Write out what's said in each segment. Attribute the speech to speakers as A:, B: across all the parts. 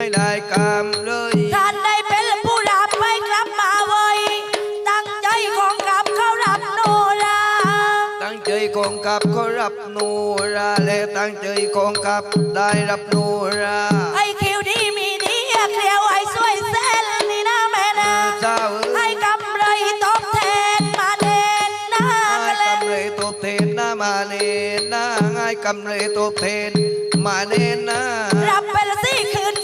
A: ไม่ได้กำเลย
B: ท่านได้เป็นผู้รับไปกลับมาไว้ตั้งใจของกับเขารับโนรา
A: ตั้งใจกองกับเขารับโนราและตั้งใจกองกับได้รับโนรา
B: ไอ้คิวดีมีดีเคลียวไอ้สวยเส้นนี่นะแม่นะ
A: เจ้าเอ้
B: ให้
A: ย
B: กำไรตอบแทนมาเด่นนะ
A: ง่าย
B: กันเลย
A: กำเลยตบเทนหน้ามาเนนหน้าง่ายกำเลยตบเทนมาเนนหน้า
B: รับไปละสิคืน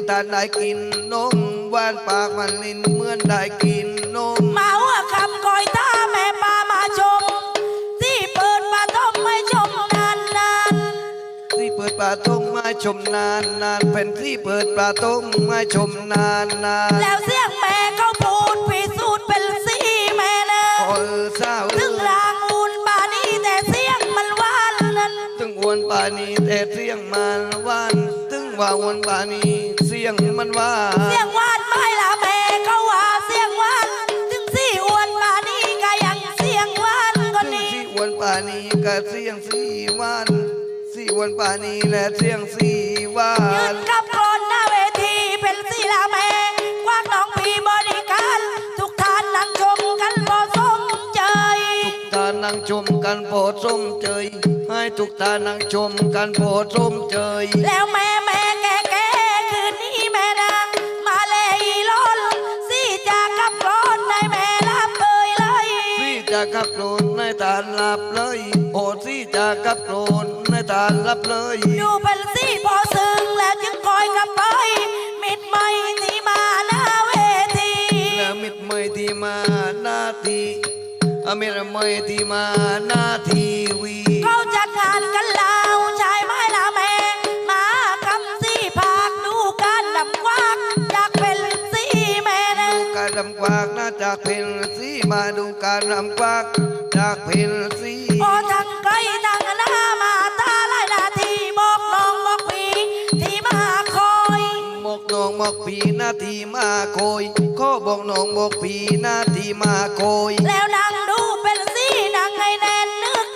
B: ลิ้นเมื่อ
A: ทานได้กินนมว่านปากมันลิ้นเมื่อได้กินนม
B: มาหัวคำคอยท่าแม่ปามาชม ที่เปิดมาต้มไม่ชมนานนาน
A: ที่เปิดปลาต้มมาชมนานนานเป็นที่เปิดปลาต้มมาชมนานนาน
B: แล้วเสียงแม่เขาพูดพิสูจน์เป็นสีแม่นะ
A: โอ้เออเศร้า
B: ถึงรางอุ่นป่านี้แต่เสียงมันหวานนั้น
A: ถึงอวนป่านี้แต่เสียงมันหวานถึงว่าอวนป่านี้เสี ยงมันหวา
B: เสีย
A: น
B: งหวานไม่ละแม่เขาว่าเสียงหวานถึงสีอ้วนป่านี้ก็ยังเสียงหวานคน
A: ถึง
B: นี้
A: ที่อวนป่านี้ก็เสียงสีหวานสีอวนป่านี้และเสียงสีหวา
B: ยื
A: น
B: นกับกรอนหน้าเวทีเป็นสีลาแม่กว้างน้องพีบริการทุกท่านนั่งชมกันพอสมใจ
A: ทุกท่านนั่งชมกันโปรดสมเจยให้ทุกท่านนั่งชมกันโปรดสมเจย
B: แล้วแม่แจะ
A: กับโกรนในตาหลับเลย โอ้สีจะกับโกรนในตาหลับเลย
B: ดูเป็นสีพอซึ้งแล้วจึงคอยกับไปมิดไม่ที่มาหน้าเวที
A: และมิดไม่ที่มาหน้าทีอเมรไม่ที่มาหน้าทีวี
B: ดูการ
A: รำกวากจากเพลสีพ
B: อทางไกลทางหน้ามาตาไล่นาทีบอกน้องบอกพี่ที่มาคอย
A: มกน้องมกพีหน้าที่มาโคยขอบอกน้องบอกพีหน้าที่มาโคย
B: แล้วนางดูเป็นสีนางให้แน่นนึก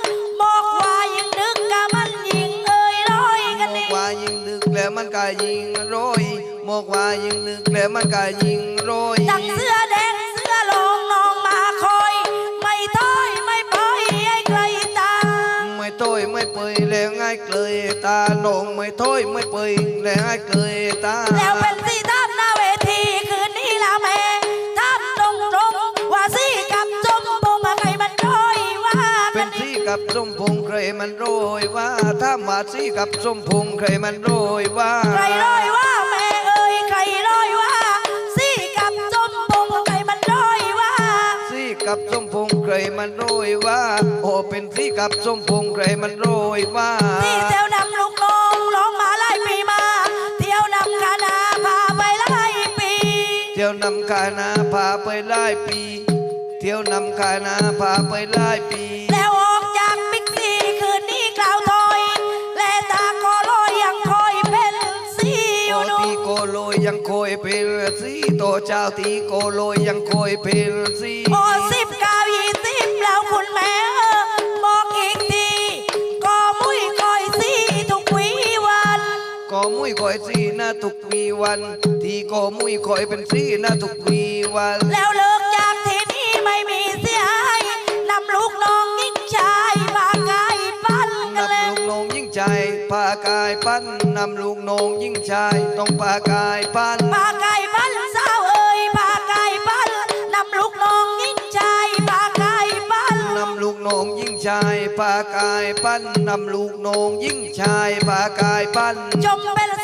B: บอกว่ายิ่งนึกกะมันยิ่งเอ่ยร้อยกัน
A: ม
B: นี่
A: กว่ายิงนึกแล้วมันก็ยิงโรยมกว่ายิงนึกแล้วมันก็ยิงโรย
B: ทั้งเสื้อ ยไม่
A: เปยแล้วง่ายเกลยตาโหนงไม่โต้ยไม่เปยแล้วง่ายเกลยตา
B: แล้วเป็นสีท่านหน้าเวทีคืนนี้ละแม่ท่านตรงตรงๆว่าสีกับจมปงอะไรมันร้อยว่า
A: เป็
B: กันน
A: สี
B: นี่
A: กับส้มพงใครมันโรยว่าถ้ามาสีกับส้มพงใครมันโรยว่า
B: ใครร้อยว่าแม่เอ่ยใครร้อยว่าสีกับจมปงอะไรมันร้อยว่า
A: สีกับส้มพง ใครมันโรยว่า โอ้เป็นสีกับส้มพงใครมันโรยว่า
B: ที่เที่ยวนำลูกน้องร้องมาหลายปีมา เที่ยวนำคณะพาไปหลายปี
A: เที่ยวนำคานาพาไปหลายปี เที่ยวนำคานาพาไปหลายปี
B: แล้วออกจากบิ๊กซีคืนนี้กล่าวถอย และตาก็ลอยยังคอยเป็นสีอ
A: โอยู่
B: นู่
A: ตีโกโลยยังคอยเป็นสีโตเจ้าตีโกโลยยังคอยเป็นสี
B: พอสิ มุ้ยคอยสีนะ
A: ทุกวีวัน ที่ก็มุ้ยคอยเป็นสีนะทุกวีวัน
B: แล้วเลิกจากที่นี่ไม่มีเสียหายนำลูกน้องยิ่งชายพากายปั้นกัน
A: นำ
B: เลย
A: ลูกน้องยิ่งใจพากายปั้นนำลูกน้องยิ่งชายต้องพากายปั้น
B: พาไก่ปั้นสาวเอ้ยพาไก่ปั้นนำลูกน้องยิ่งชายพาไก่ปั้น
A: นำลูกน้องยิ่งชายพากายปั้นนำลูกน้องยิ่งชายพากายปั้น
B: จงเป็นสีคืน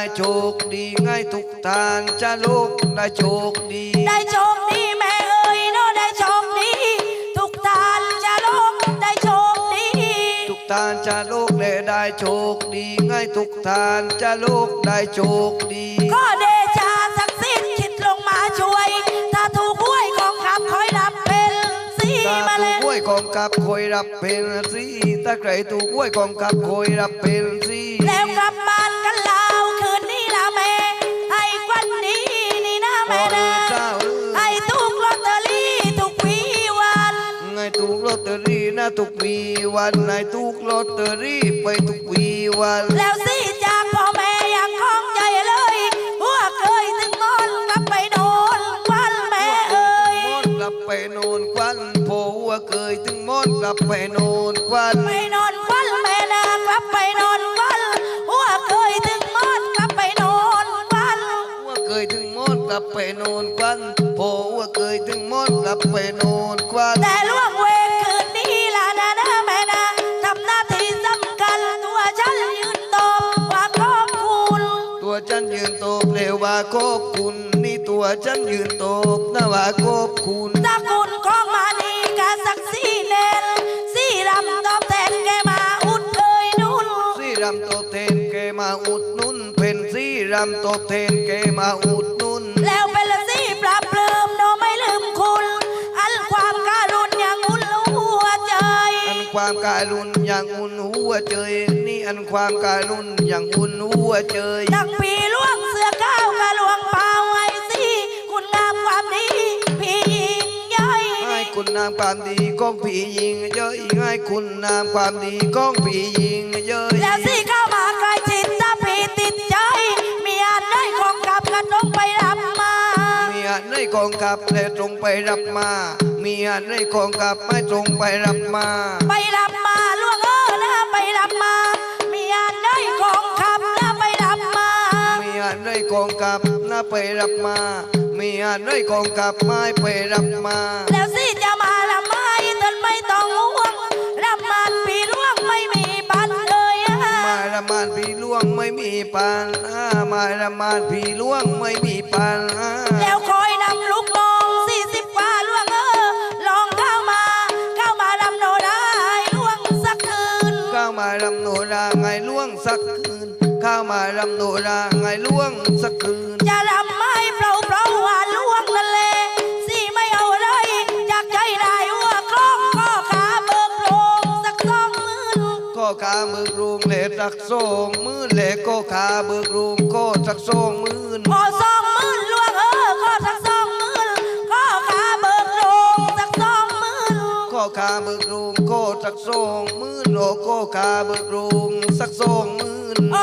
B: ได้โชคดี
A: ง่ายทุกทานจะลูกได้โชคดี ได้โชคดี
B: แม่เอ้ยเนาะได้โชคดี ทุกทานจะลูกได้โชคดี
A: ทุกทานจะลูกเละได้โชคดีง่ายทุกทานจะลูกได้โชคดี
B: ก็เดชาสักสิทธิ์คิดลงมาช่
A: วย ถ้าถูกห้วยของขับคอยรับเป็นสี
B: มาเลยห้วย
A: ของขั
B: บค
A: อยรับเป็
B: นสีถ้าใครถูกห้วย
A: ของขับคอยรับเป็นสี ทุกวีวันไงถูกลอตเตอรี่ไปทุกวีวัน
B: แล้วสิจากพ่อแม่ยังคล้องใจเลยหัวเคยถึงงอนกลับไปโดนควันแม่เอ้ย
A: มอนกลับไปโนนควันโผว่าเคยถึงมอนกลับไปโนนควัน
B: ไปนอนควันแม่นากลับไปนอนควันหัวเคยถึงมอนกลับไปนอนควัน
A: ว่าเคยถึงมอนกลับไปโนนควันโผว่าเคยถึงมอนกลับไปโนนควัน
B: แต่ล่
A: วาขอบคุณนี่ตัวฉันยืนโตบนะว่าขอบคุณ
B: ตระกูลของมานีกาศักดิ์ศรีเน้นสีรำตอบแทนแกมาอุดเอ่ยนุ่น
A: สีรำโตบเทนแกมาอุดหนุนเป็นสีรำโตบเทนแกมาอุดหนุน
B: แล้วเป็นละสีปรับเลิมโนไม่ลืมคุณ อันความการุณยังอุ่นหัวใจ
A: อันความการุณอย่างอุ่นหัวเจยนี่ อันความการุณอย่างอุ่นหัวเจย
B: ตั้งปีล่วงเสือก้าวกะลวงเปล่าไอ้สิคุณงามความดีพี่ยิ่งใหญ่
A: ให้คุณนามความดีของพี่ยิงเยอะให้คุณนามความดีของพี่ยิงเยอะ
B: แล้วสิเข้ามาใกล้ชิดถ้าพี่ติดใจมีอันได้ของกลับกันต้องไปรับมา
A: มีอันในกองกับและตรงไปรับมามีอันในกองกับไม่ตรงไปรับมา
B: ไปรับมา
A: กองกับน่าไปรับมา มีอันในกองกับไม่ไปรับมา
B: แล้วสิจะมาทำไมท่านไม่ต้องห่วงรับมันปีล่วงไม่มีปันเลยอะ
A: มาละมานพี่ล่วงไม่มีปานอ่ามาละมานพี่ล่วงไม่มีปานอ่า
B: แล้วคอยนำลูกน้องสี่สิบกว่าล่วงเออลองเข้ามา เข้ามารำโนได้ล่วงสักคืน
A: ข้าวมารำโนราไงล่วงสักคืน รำโนราไงล่วงสักคืน
B: จะรำไม่เปล่าเปล่าว่าล่วงนั่นแหละสิไม่เอาอะไรจากใจได้ว่าคล้องข้อขาเบิกโลงสักสองหมื่น
A: ก็ขาเบิกรูงเลสักสองมือเลก็ขาเบิกรูงก็สักสองมือ
B: ขอสองหมื่นล่วงเออขอสักสองหมื่นข้อขาเบิกโลงสักสองหมื่น
A: ก็ขาเบิกรูงก็สักสองมือโลก็ขาเบิกรูงสักสองมือ
B: โอ้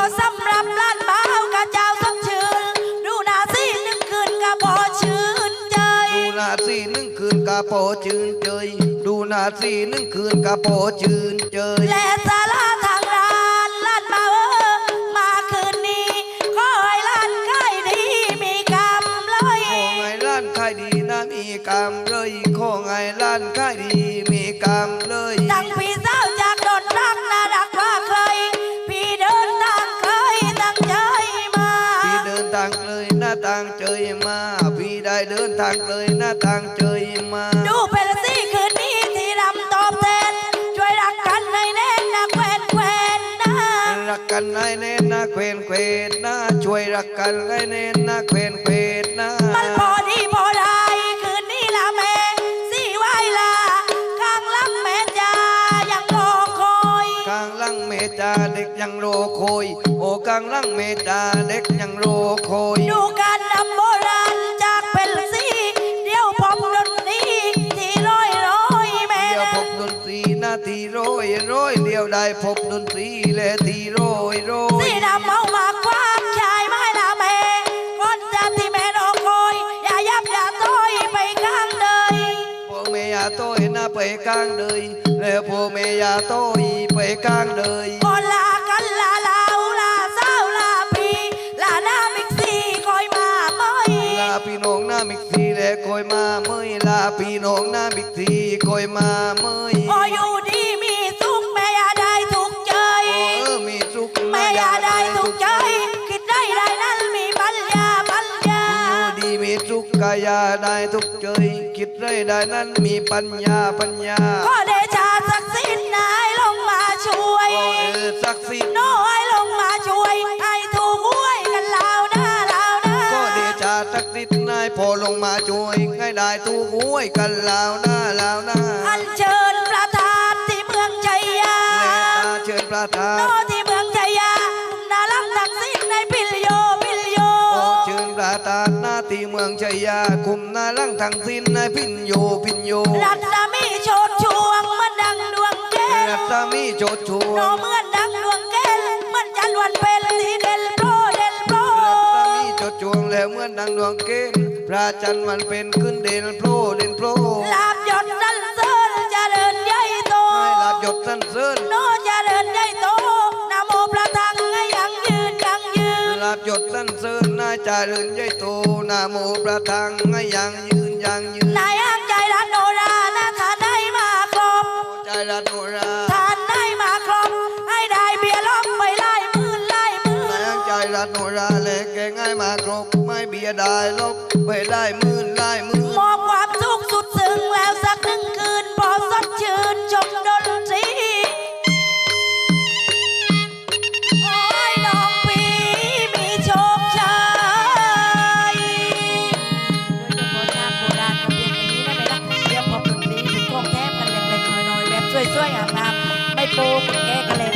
B: ะ
A: โปชื่นเจย ดูนาสีหนึ่งคืนกะโปชื่นเจย
B: และสาราทางร้านล้านมาเออมาคืนนี้ขอให้ล้านขายดีมีกำไร
A: ขอไงร้านขายดีนะมีกำเลยขอไงร้านขายดีมีกำเลย
B: ตั้งพี่สาวจากโดนรักน่ารักกว่าใครพี่เดินทางเคยตั้งใจมา
A: พี่เดินทางเลยหน้าทางเจยมา พี่ได้เดินทางเลยหน้าทางเจย
B: น่นนะ
A: เควนเควดนะช่วยรักกันให้แน่นนะเควนเควดนะ
B: มันพอดีพอได้คืนนี้ละแม่สิไหวลากลางลำแม่จ้ายังรอคอย
A: กลางลังเมจาเด็กยังโรโคยโอกลางลังเมจาเด็กยังโรโคย
B: ดูการนำโบราณจากเป็นสีเดี๋ยวพบดนตรีที่ร้อยร้อยแม่
A: เดียว
B: นะ
A: พบดนตรีนาทีโรยโรยเดียวได้พบดนตรีและทีโรยโรย
B: กลางเลย
A: แล้วพ่อแม่ยาโต้ยไปกลางเลย
B: ก่อนลากันลาลาวลาเศร้าลาปีลาหน้ามิกซีคอยมาไม่
A: ลาพี่น้องหน้ามิกซีและคอยมาเมื่อยลาพี่น้องหน้ามิกซีคอยมาเมื่อย
B: พออยู่ ได้ทุก
A: เจยคิดไรได้นั้นมีปัญญาปัญญา
B: ก็เดชาศักดิ์สิทธิ์นายลงมาช่วย
A: ศักดิ์สิทธิ์
B: น้อยลงมาช่วยไอ้ถูกหวยกันลาวนะลาวนะ
A: ก็เดชาศักดิ์สิทธิ์นายพอลงมาช่วยให้ได้ถูกหวยกันลาวนะลาวนะ
B: อันเชิญประ
A: ธาน
B: ที่เมืองชัยยา
A: เชิญประธาน ที่เมืองชัยยาคุมนาลังทางสิ้นนายพินโยพินโย
B: รัตนามีโชดช่วงเหมันดังดวงแก้ว
A: รัตมีโจดชัว
B: โนเหมือนดังดวงแก้วเหมันจันทร์วันเป็นสีเด่นโปรเด่นโปร
A: รัตมีโจดชวงแล้วเมื่อดังดวงเกณฑ์พระจันทร์มันเป็นขึ้นเด่นโปรเด่นโปร
B: ลา จ่า
A: เริญใหญ่โตนาโมประทังให้ยังยืนยังยืน
B: นายอ้างใจรันโนรานะทานได้มาครบ
A: ใจรัตโนรา
B: ทานได้มาครบให้ได้เบียร์ล้อมไปไล่หมื่นไล่หมื่
A: นาย
B: น
A: อังใจรัตโนราและแกง่ายมาครบไม่เบียดได้ลบไปได้หมื่นได้หมื่น
B: ช่วยๆงามๆไม่โป๊กันแก้กันเลยได้และกันเลย